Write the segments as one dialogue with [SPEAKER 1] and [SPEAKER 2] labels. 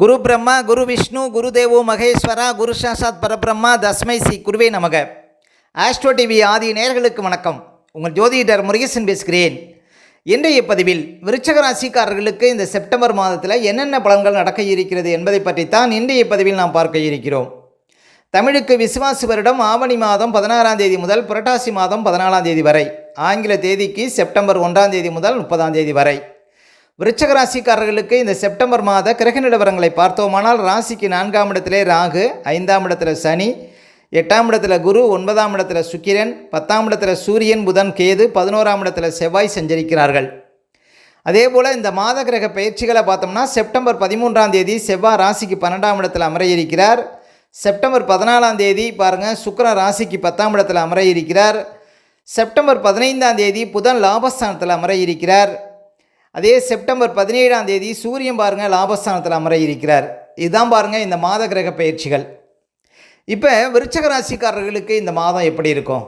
[SPEAKER 1] குரு பிரம்மா குரு விஷ்ணு குரு தேவோ மகேஸ்வரா குரு சாசாத் பரபிரம்மா தஸ்மை ஸ்ரீ குருவே நமக. ஆஸ்ட்ரோ டிவி ஆதி நேர்களுக்கு வணக்கம். உங்கள் ஜோதிடர் முருகேசன் பேசுகிறேன். இன்றைய பதிவில் விருச்சக ராசிக்காரர்களுக்கு இந்த செப்டம்பர் மாதத்தில் என்னென்ன பலன்கள் நடக்க இருக்கிறது என்பதை பற்றித்தான் இன்றைய பதிவில் நாம் பார்க்க இருக்கிறோம். தமிழுக்கு விசுவாசு வருடம் ஆவணி மாதம் பதினாறாம் தேதி முதல் புரட்டாசி மாதம் பதினாலாம் தேதி வரை. ஆங்கில தேதிக்கு செப்டம்பர் ஒன்றாம் தேதி முதல் முப்பதாம் தேதி வரை. விருச்சக ராசிக்காரர்களுக்கு இந்த செப்டம்பர் மாத கிரக நிலவரங்களை பார்த்தோமானால் ராசிக்கு நான்காம் இடத்திலே ராகு ஐந்தாம் இடத்துல சனி எட்டாம் இடத்துல குரு ஒன்பதாம் இடத்துல சுக்கிரன் பத்தாம் இடத்துல சூரியன் புதன் கேது பதினோராம் இடத்துல செவ்வாய் சஞ்சரிக்கிறார்கள். அதே போல் இந்த மாத கிரக பயிற்சிகளை பார்த்தோம்னா செப்டம்பர் பதிமூன்றாம் தேதி செவ்வாய் ராசிக்கு பன்னெண்டாம் இடத்துல அமர இருக்கிறார் செப்டம்பர் பதினாலாம் தேதி பாருங்கள் சுக்கரன் ராசிக்கு பத்தாம் இடத்துல அமர இருக்கிறார் செப்டம்பர் பதினைந்தாம் தேதி புதன் லாபஸ்தானத்தில் அமர இருக்கிறார் அதே செப்டம்பர் பதினேழாம் தேதி சூரியன் பாருங்கள் லாபஸ்தானத்தில் அமர இருக்கிறார் இதுதான் பாருங்கள் இந்த மாத கிரக பயிற்சிகள். இப்போ விருச்சக ராசிக்காரர்களுக்கு இந்த மாதம் எப்படி இருக்கும்?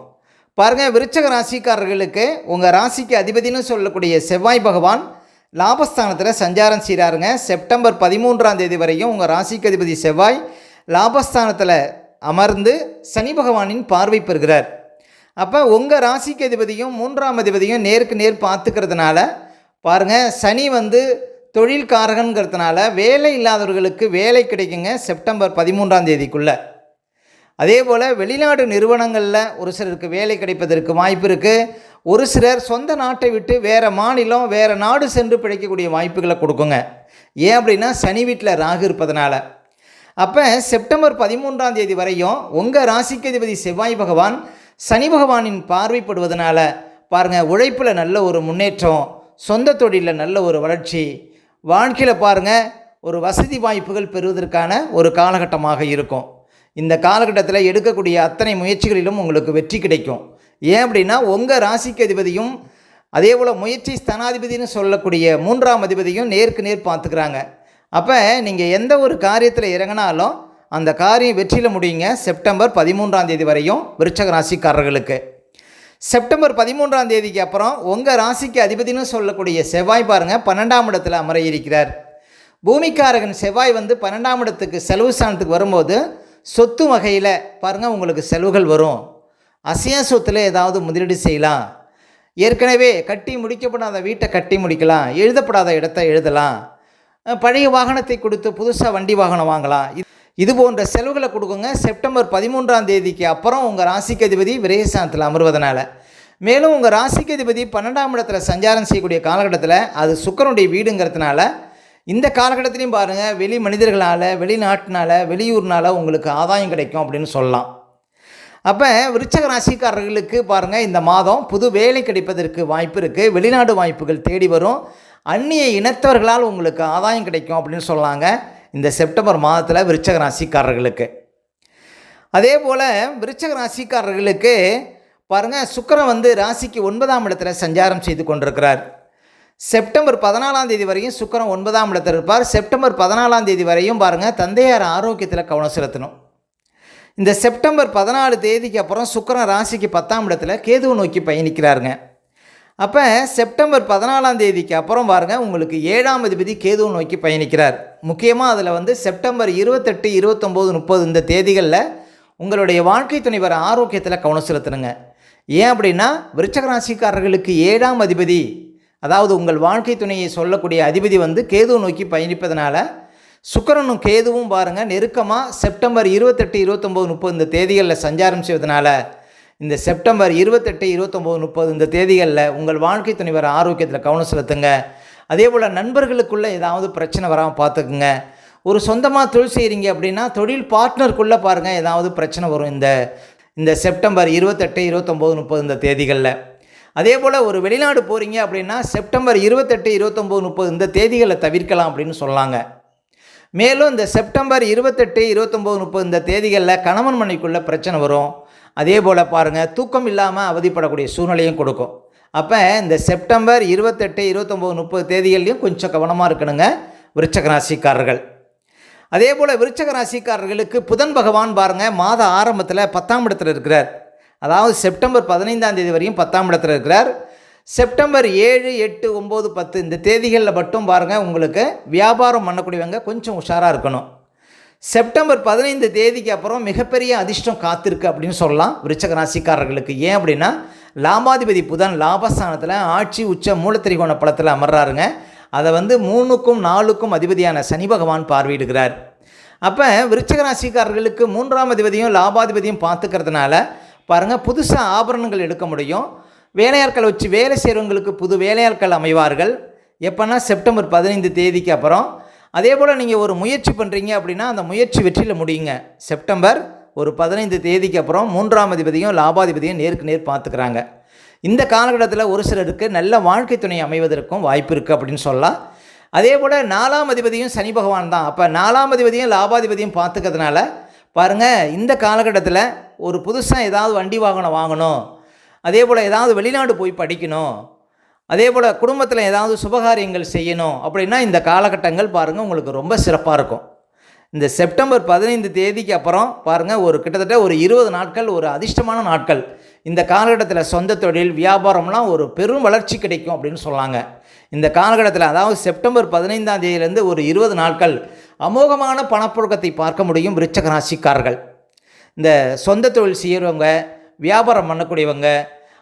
[SPEAKER 1] பாருங்கள் விருச்சக ராசிக்காரர்களுக்கு உங்கள் ராசிக்கு அதிபதினு சொல்லக்கூடிய செவ்வாய் பகவான் லாபஸ்தானத்தில் சஞ்சாரம் செய்கிறாருங்க செப்டம்பர் பதிமூன்றாம் தேதி வரையும் உங்கள் ராசிக்கு அதிபதி செவ்வாய் லாபஸ்தானத்தில் அமர்ந்து சனி பகவானின் பார்வை பெறுகிறார். அப்போ உங்கள் ராசிக்கு அதிபதியும் மூன்றாம் அதிபதியும் நேருக்கு நேர் பார்த்துக்கிறதுனால பாருங்கள் சனி வந்து தொழில்காரகங்கிறதுனால வேலை இல்லாதவர்களுக்கு வேலை கிடைக்குங்க செப்டம்பர் பதிமூன்றாம் தேதிக்குள்ளே. அதே போல் வெளிநாடு நிறுவனங்களில் ஒரு சிலருக்கு வேலை கிடைப்பதற்கு வாய்ப்பு இருக்குது ஒரு சிலர் சொந்த நாட்டை விட்டு வேறு மாநிலம் வேறு நாடு சென்று பிழைக்கக்கூடிய வாய்ப்புகளை கொடுக்குங்க. ஏன் அப்படின்னா சனி வீட்டில் ராகு இருப்பதனால. அப்போ செப்டம்பர் பதிமூன்றாம் தேதி வரையும் உங்கள் ராசிக்கு அதிபதி செவ்வாய் பகவான் சனி பகவானின் பார்வைப்படுவதனால பாருங்கள் உழைப்பில் நல்ல ஒரு முன்னேற்றம் சொந்த தொழிலில் நல்ல ஒரு வளர்ச்சி. வாழ்க்கையில் பாருங்கள் ஒரு வசதி வாய்ப்புகள் பெறுவதற்கான ஒரு காலகட்டமாக இருக்கும். இந்த காலகட்டத்தில் எடுக்கக்கூடிய அத்தனை முயற்சிகளிலும் உங்களுக்கு வெற்றி கிடைக்கும். ஏன் அப்படின்னா உங்கள் ராசிக்கு அதிபதியும் அதே போல் முயற்சி ஸ்தானாதிபதினு சொல்லக்கூடிய மூன்றாம் அதிபதியும் நேருக்கு நேர் பார்த்துக்கிறாங்க. அப்போ நீங்கள் எந்த ஒரு காரியத்தில் இறங்கினாலும் அந்த காரியம் வெற்றியில் முடியுங்க. செப்டம்பர் பதிமூன்றாம் தேதி வரையும் விருச்சக ராசிக்காரர்களுக்கு. செப்டம்பர் பதிமூன்றாம் தேதிக்கு அப்புறம் உங்கள் ராசிக்கு அதிபதினு சொல்லக்கூடிய செவ்வாய் பாருங்கள் பன்னெண்டாம் இடத்துல அமர இருக்கிறார் பூமிக்காரகன் செவ்வாய் வந்து பன்னெண்டாம் இடத்துக்கு செலவு ஸ்தானத்துக்கு வரும்போது சொத்து வகையில் பாருங்கள் உங்களுக்கு செலவுகள் வரும். அசையா சொத்தில் ஏதாவது முதலீடு செய்யலாம். ஏற்கனவே கட்டி முடிக்கப்படாத வீட்டை கட்டி முடிக்கலாம். எழுதப்படாத இடத்த எழுதலாம். பழைய வாகனத்தை கொடுத்து புதுசாக வண்டி வாகனம் வாங்கலாம். இது- போன்ற செலவுகளை கொடுக்குங்க. செப்டம்பர் பதிமூன்றாம் தேதிக்கு அப்புறம் உங்கள் ராசிக்கு அதிபதி விரயஸ்தானத்தில் அமர்வதனால. மேலும் உங்கள் ராசிக்கு அதிபதி பன்னெண்டாம் இடத்துல சஞ்சாரம் செய்யக்கூடிய காலகட்டத்தில் அது சுக்கரனுடைய வீடுங்கிறதுனால இந்த காலகட்டத்திலையும் பாருங்கள் வெளி மனிதர்களால் வெளிநாட்டினால வெளியூர்னால உங்களுக்கு ஆதாயம் கிடைக்கும் அப்படின்னு சொல்லலாம். அப்போ விருச்சக ராசிக்காரர்களுக்கு பாருங்கள் இந்த மாதம் புது வேலை கிடைப்பதற்கு வாய்ப்பு இருக்குது வெளிநாடு வாய்ப்புகள் தேடி வரும். அந்நிய இனத்தவர்களால் உங்களுக்கு ஆதாயம் கிடைக்கும் அப்படின்னு சொல்லாங்க. இந்த செப்டம்பர் மாதத்தில் விருச்சக ராசிக்காரர்களுக்கு. அதே போல் விருச்சக ராசிக்காரர்களுக்கு பாருங்கள் சுக்கரன் வந்து ராசிக்கு ஒன்பதாம் இடத்துல சஞ்சாரம் செய்து கொண்டிருக்கிறார். செப்டம்பர் பதினாலாம் தேதி வரையும் சுக்கரம் ஒன்பதாம் இடத்தில் இருப்பார். செப்டம்பர் பதினாலாம் தேதி வரையும் பாருங்கள் தந்தையார் ஆரோக்கியத்தில் கவனம் செலுத்தணும். இந்த செப்டம்பர் பதினாலு தேதிக்கு அப்புறம் சுக்கரன் ராசிக்கு பத்தாம் இடத்துல கேதுவை நோக்கி பயணிக்கிறாருங்க. அப்போ செப்டம்பர் பதினாலாம் தேதிக்கு அப்புறம் பாருங்கள் உங்களுக்கு ஏழாம் அதிபதி கேதுவை நோக்கி பயணிக்கிறார். முக்கியமாக அதில் வந்து செப்டம்பர் இருபத்தெட்டு இருபத்தொம்போது முப்பது இந்த தேதிகளில் உங்களுடைய வாழ்க்கை துணைவர் ஆரோக்கியத்தில் கவனம் செலுத்தணுங்க ஏன் அப்படின்னா விருச்சக ராசிக்காரர்களுக்கு ஏழாம் அதிபதி அதாவது உங்கள் வாழ்க்கை துணையை சொல்லக்கூடிய அதிபதி வந்து கேதுவை நோக்கி பயணிப்பதனால சுக்கிரனும் கேதுவும் பாருங்கள் நெருக்கமாக செப்டம்பர் இருபத்தெட்டு இருபத்தொம்போது முப்பது இந்த தேதிகளில் சஞ்சாரம் செய்வதனால இந்த செப்டம்பர் இருபத்தெட்டு இருபத்தொம்போது முப்பது இந்த தேதிகளில் உங்கள் வாழ்க்கை துணைவர் ஆரோக்கியத்தில் கவனம் செலுத்துங்க. அதே போல் நண்பர்களுக்குள்ளே ஏதாவது பிரச்சனை வராமல் பார்த்துக்குங்க ஒரு சொந்தமாக தொழில் செய்கிறீங்க அப்படின்னா தொழில் பார்ட்னருக்குள்ளே பாருங்கள் ஏதாவது பிரச்சனை வரும் இந்த இந்த செப்டம்பர் இருபத்தெட்டு இருபத்தொம்போது முப்பது இந்த தேதிகளில். அதே போல் ஒரு வெளிநாடு போகிறீங்க அப்படின்னா செப்டம்பர் இருபத்தெட்டு இருபத்தொம்போது முப்பது இந்த தேதிகளை தவிர்க்கலாம் அப்படின்னு சொல்லாங்க. மேலும் இந்த செப்டம்பர் இருபத்தெட்டு இருபத்தொம்போது முப்பது இந்த தேதிகளில் கணவன் மனைக்குள்ளே பிரச்சனை வரும். அதே போல் பாருங்கள் தூக்கம் இல்லாமல் அவதிப்படக்கூடிய சூழ்நிலையும் கொடுக்கும். அப்போ இந்த செப்டம்பர் இருபத்தெட்டு இருபத்தொம்போது முப்பது தேதிகள்லையும் கொஞ்சம் கவனமாக இருக்கணுங்க விருச்சக ராசிக்காரர்கள். அதே போல் விருச்சக ராசிக்காரர்களுக்கு புதன் பகவான் பாருங்கள் மாத ஆரம்பத்தில் பத்தாம் இடத்துல இருக்கிறார். அதாவது செப்டம்பர் பதினைந்தாம் தேதி வரையும் பத்தாம் இடத்துல இருக்கிறார். செப்டம்பர் ஏழு எட்டு ஒம்பது பத்து இந்த தேதிகளில் மட்டும் பாருங்கள் உங்களுக்கு வியாபாரம் பண்ணக்கூடியவங்க கொஞ்சம் உஷாராக இருக்கணும். செப்டம்பர் பதினைந்து தேதிக்கு அப்புறம் மிகப்பெரிய அதிர்ஷ்டம் காத்திருக்கு அப்படின்னு சொல்லலாம். விருச்சக ராசிக்காரர்களுக்கு. ஏன் அப்படின்னா லாபாதிபதி புதன் லாபஸ்தானத்தில் ஆட்சி உச்ச மூலத்திரிகோண பழத்தில் அமர்றாருங்க. அதை வந்து மூணுக்கும் நாலுக்கும் அதிபதியான சனி பகவான் பார்வையிடுகிறார். அப்போ விருச்சக ராசிக்காரர்களுக்கு மூன்றாம் அதிபதியும் லாபாதிபதியும் பார்த்துக்கிறதுனால பாருங்கள் புதுசாக ஆபரணங்கள் எடுக்க முடியும். வேலையாட்கள் வச்சு வேலை செய்கிறவங்களுக்கு புது வேலையாட்கள் அமைவார்கள். எப்போன்னா செப்டம்பர் பதினைந்து தேதிக்கு அப்புறம் அதே போல் நீங்கள் ஒரு முயற்சி பண்ணுறீங்க அப்படின்னா அந்த முயற்சி வெற்றியில் முடியுங்க. செப்டம்பர் ஒரு பதினைந்து தேதிக்கு அப்புறம் மூன்றாம் அதிபதியும் லாபாதிபதியும் நேருக்கு நேர் பார்த்துக்கிறாங்க. இந்த காலகட்டத்தில் ஒரு சிலருக்கு நல்ல வாழ்க்கை துணை அமைவதற்கும் வாய்ப்பு இருக்குது அப்படின்னு சொல்லலாம். அதே போல் நாலாம் அதிபதியும் சனி பகவான் தான். அப்போ நாலாம் அதிபதியும் லாபாதிபதியும் பார்த்துக்கிறதுனால பாருங்கள் இந்த காலகட்டத்தில் ஒரு புதுசாக ஏதாவது வண்டி வாகனம் வாங்கணும். அதே போல் ஏதாவது வெளிநாடு போய் படிக்கணும். அதே போல் குடும்பத்தில் ஏதாவது சுபகாரியங்கள் செய்யணும் அப்படின்னா இந்த காலகட்டங்கள் பாருங்கள் உங்களுக்கு ரொம்ப சிறப்பாக இருக்கும். இந்த செப்டம்பர் பதினைந்து தேதிக்கு அப்புறம் பாருங்கள் ஒரு கிட்டத்தட்ட ஒரு இருபது நாட்கள் ஒரு அதிர்ஷ்டமான நாட்கள். இந்த காலகட்டத்தில் சொந்த தொழில் வியாபாரம்லாம் ஒரு பெரும் வளர்ச்சி கிடைக்கும் அப்படின்னு சொன்னாங்க இந்த காலகட்டத்தில் அதாவது செப்டம்பர் பதினைந்தாம் தேதியிலேருந்து ஒரு இருபது நாட்கள் அமோகமான பணப்புழக்கத்தை பார்க்க முடியும் விருச்சக ராசிக்காரர்கள். இந்த சொந்த தொழில் செய்கிறவங்க வியாபாரம் பண்ணக்கூடியவங்க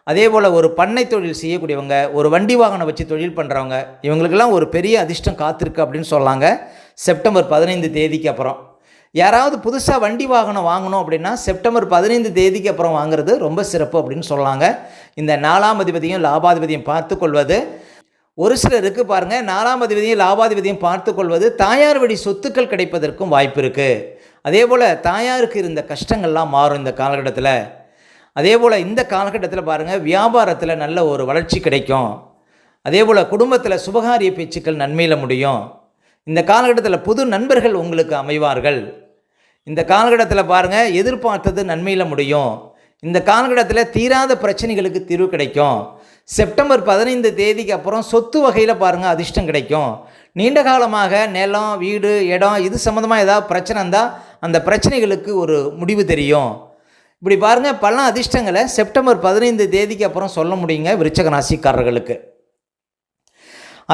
[SPEAKER 1] அதே போல் ஒரு பண்ணை தொழில் செய்யக்கூடியவங்க ஒரு வண்டி வாகனம் வச்சு தொழில் பண்ணுறவங்க இவங்களுக்கெல்லாம் ஒரு பெரிய அதிர்ஷ்டம் காத்திருக்கு அப்படின்னு சொல்லாங்க. செப்டம்பர் பதினைந்து தேதிக்கு அப்புறம். யாராவது புதுசாக வண்டி வாகனம் வாங்கணும் அப்படின்னா செப்டம்பர் பதினைந்து தேதிக்கு அப்புறம் வாங்குறது ரொம்ப சிறப்பு அப்படின்னு சொல்லாங்க. இந்த நாலாம் அதிபதியும் லாபாதிபதியும் பார்த்து கொள்வது ஒரு சிலருக்கு பாருங்கள் நாலாம் அதிபதியும் லாபாதிபதியும் பார்த்து கொள்வது தாயார் வழி சொத்துக்கள் கிடைப்பதற்கும் வாய்ப்பு இருக்குது அதே போல் தாயாருக்கு இருந்த கஷ்டங்கள்லாம் மாறும் இந்த காலகட்டத்தில். அதே போல் இந்த காலகட்டத்தில் பாருங்கள் வியாபாரத்தில் நல்ல ஒரு வளர்ச்சி கிடைக்கும். அதே போல் குடும்பத்தில் சுபகாரிய பேச்சுக்கள் நன்மையில் முடியும். இந்த காலகட்டத்தில் புது நண்பர்கள் உங்களுக்கு அமைவார்கள். இந்த காலகட்டத்தில் பாருங்கள் எதிர்பார்த்தது நன்மையில் முடியும். இந்த காலகட்டத்தில் தீராத பிரச்சனைகளுக்கு தீர்வு கிடைக்கும். செப்டம்பர் பதினைந்து தேதிக்கு அப்புறம் சொத்து வகையில் பாருங்கள் அதிர்ஷ்டம் கிடைக்கும். நீண்ட காலமாக நிலம் வீடு இடம் இது சம்மந்தமாக ஏதாவது பிரச்சனை இருந்தால் அந்த பிரச்சனைகளுக்கு ஒரு முடிவு தெரியும். இப்படி பாருங்கள் பல அதிர்ஷ்டங்களை செப்டம்பர் பதினைந்து தேதிக்கு அப்புறம் சொல்ல முடியுங்க விருச்சக ராசிக்காரர்களுக்கு.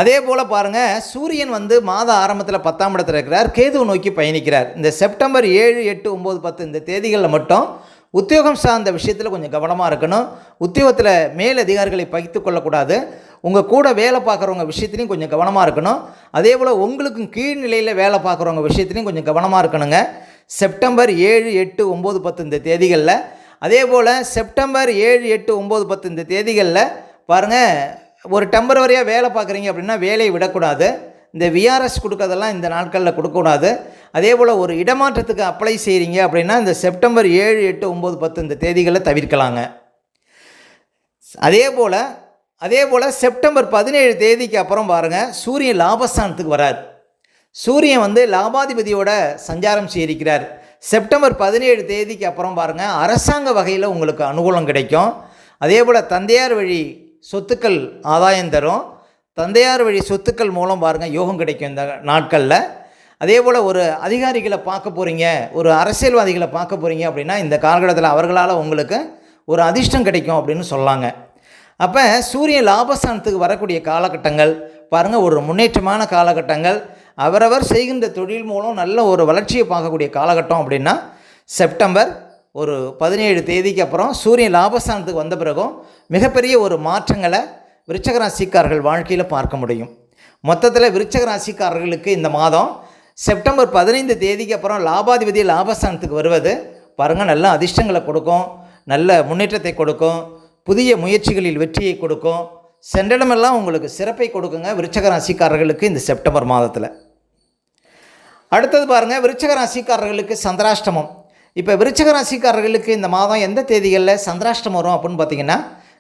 [SPEAKER 1] அதே போல் பாருங்கள் சூரியன் வந்து மாத ஆரம்பத்தில் பத்தாம் இடத்துல இருக்கிறார் கேதுவை நோக்கி பயணிக்கிறார். இந்த செப்டம்பர் ஏழு எட்டு ஒம்பது பத்து இந்த தேதிகளில் மட்டும் உத்தியோகம் சார்ந்த விஷயத்தில் கொஞ்சம் கவனமாக இருக்கணும். உத்தியோகத்தில் மேல் அதிகாரிகளை பகித்து கொள்ளக்கூடாது. உங்கள் கூட வேலை பார்க்குறவங்க விஷயத்துலையும் கொஞ்சம் கவனமாக இருக்கணும். அதே போல் உங்களுக்கும் கீழ்நிலையில் வேலை பார்க்குறவங்க விஷயத்துலையும் கொஞ்சம் கவனமாக இருக்கணுங்க. செப்டம்பர் ஏழு எட்டு ஒம்பது பத்து இந்த தேதிகளில். அதே போல் செப்டம்பர் ஏழு எட்டு ஒம்பது பத்து இந்த தேதிகளில் பாருங்கள் ஒரு டெம்பரவரியாக வேலை பார்க்குறீங்க அப்படின்னா வேலையை விடக்கூடாது. இந்த விஆர்எஸ் கொடுக்கறதெல்லாம் இந்த நாட்களில் கொடுக்கக்கூடாது. அதே போல் ஒரு இடமாற்றத்துக்கு அப்ளை செய்கிறீங்க அப்படின்னா இந்த செப்டம்பர் ஏழு எட்டு ஒம்பது பத்து இந்த தேதிகளை தவிர்க்கலாங்க. அதே போல் அதே போல் செப்டம்பர் பதினேழு தேதிக்கு அப்புறம் பாருங்கள் சூரியன் லாபஸ்தானத்துக்கு வரார். சூரியன் வந்து லாபாதிபதியோட சஞ்சாரம் செய்திருக்கிறார். செப்டம்பர் பதினேழு தேதிக்கு அப்புறம் பாருங்கள் அரசாங்க வகையில் உங்களுக்கு அனுகூலம் கிடைக்கும். அதே போல் தந்தையார் வழி சொத்துக்கள் ஆதாயம் தரும். தந்தையார் வழி சொத்துக்கள் மூலம் பாருங்கள் யோகம் கிடைக்கும் இந்த நாட்களில். அதே போல் ஒரு அதிகாரிகளை பார்க்க போகிறீங்க ஒரு அரசியல்வாதிகளை பார்க்க போகிறீங்க அப்படின்னா இந்த காலகட்டத்தில் அவர்களால் உங்களுக்கு ஒரு அதிர்ஷ்டம் கிடைக்கும் அப்படின்னு சொல்லாங்க. அப்போ சூரியன் லாபஸ்தானத்துக்கு வரக்கூடிய காலகட்டங்கள் பாருங்கள் ஒரு முன்னேற்றமான காலகட்டங்கள் அவரவர் செய்கின்ற தொழில் மூலம் நல்ல ஒரு வளர்ச்சியை பார்க்கக்கூடிய காலகட்டம் அப்படின்னா செப்டம்பர் ஒரு பதினேழு தேதிக்கு அப்புறம் சூரியன் லாபஸ்தானத்துக்கு வந்த பிறகும் மிகப்பெரிய ஒரு மாற்றங்களை விருச்சகராசிக்காரர்கள் வாழ்க்கையில் பார்க்க முடியும். மொத்தத்தில் விருச்சகராசிக்காரர்களுக்கு இந்த மாதம் செப்டம்பர் பதினைந்து தேதிக்கு அப்புறம் லாபாதிபதி லாபஸ்தானத்துக்கு வருவது பாருங்கள் நல்ல அதிர்ஷ்டங்களை கொடுக்கும் நல்ல முன்னேற்றத்தை கொடுக்கும் புதிய முயற்சிகளில் வெற்றியை கொடுக்கும். சென்றிடமெல்லாம் உங்களுக்கு சிறப்பை கொடுக்குங்க விருச்சக ராசிக்காரர்களுக்கு இந்த செப்டம்பர் மாதத்தில். அடுத்தது பாருங்கள் விருச்சக ராசிக்காரர்களுக்கு சந்திராஷ்டமம். இப்போ விருச்சக ராசிக்காரர்களுக்கு இந்த மாதம் எந்த தேதிகளில் சந்திராஷ்டமம் வரும் அப்படின்னு பார்த்தீங்கன்னா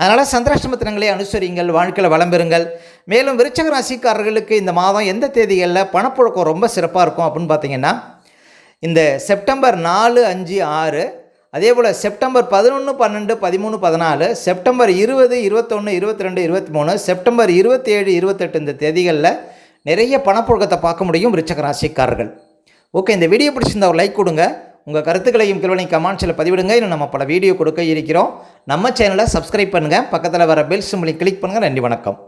[SPEAKER 1] அதனால் சந்திராஷ்டம தினங்களை அனுசரிங்கள் வாழ்க்கையில் வளம் பெறுங்கள். மேலும் விருச்சக ராசிக்காரர்களுக்கு இந்த மாதம் எந்த தேதிகளில் பணப்புழக்கம் ரொம்ப சிறப்பாக இருக்கும் அப்படின்னு பார்த்தீங்கன்னா இந்த செப்டம்பர் நாலு அஞ்சு ஆறு அதே போல் செப்டம்பர் பதினொன்று பன்னெண்டு பதிமூணு பதினாலு செப்டம்பர் இருபது இருபத்தொன்று இருபத்தி ரெண்டு இருபத்தி மூணு செப்டம்பர் இருபத்தேழு இருபத்தெட்டு இந்த தேதிகளில் நிறைய பணப்புழக்கத்தை பார்க்க முடியும் விருச்சக ராசிக்காரர்கள். ஓகே இந்த வீடியோ பிடிச்சிருந்தா ஒரு லைக் கொடுங்க. உங்கள் கருத்துக்களையும் கிருவனை கமெண்ட்ஸில் பதிவிடுங்க. இன்னும் நம்ம பல வீடியோ கொடுக்க இருக்கிறோம். நம்ம சேனலை சப்ஸ்கிரைப் பண்ணுங்கள் பக்கத்தில் வர பெல் சிம்பிளை கிளிக் பண்ணுங்கள் நன்றி வணக்கம்.